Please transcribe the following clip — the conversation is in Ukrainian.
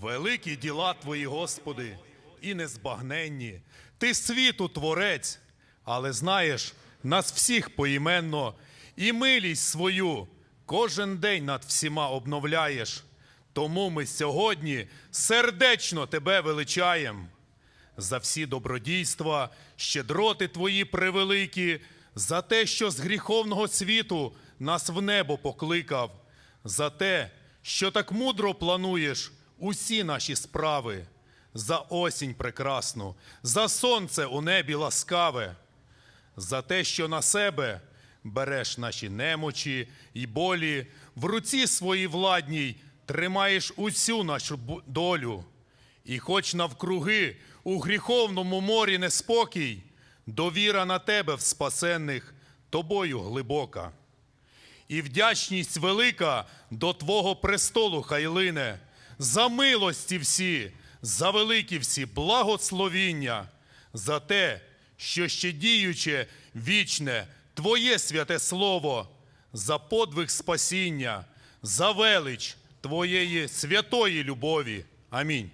Великі діла Твої, Господи, і незбагненні. Ти світу творець, але знаєш нас всіх поіменно, і милість свою кожен день над всіма обновляєш. Тому ми сьогодні сердечно Тебе величаєм. За всі добродійства, щедроти Твої превеликі, за те, що з гріховного світу нас в небо покликав, за те, що так мудро плануєш усі наші справи, за осінь прекрасну, за сонце у небі ласкаве, за те, що на себе береш наші немочі і болі, в руці своїй владній тримаєш усю нашу долю. І хоч навкруги у гріховному морі неспокій, довіра на тебе в спасенних тобою глибока. І вдячність велика до Твого престолу хай лине, за милості всі, за великі всі благословіння, за те, що ще діюче вічне Твоє святе Слово, за подвиг спасіння, за велич Твоєї святої любові. Амінь.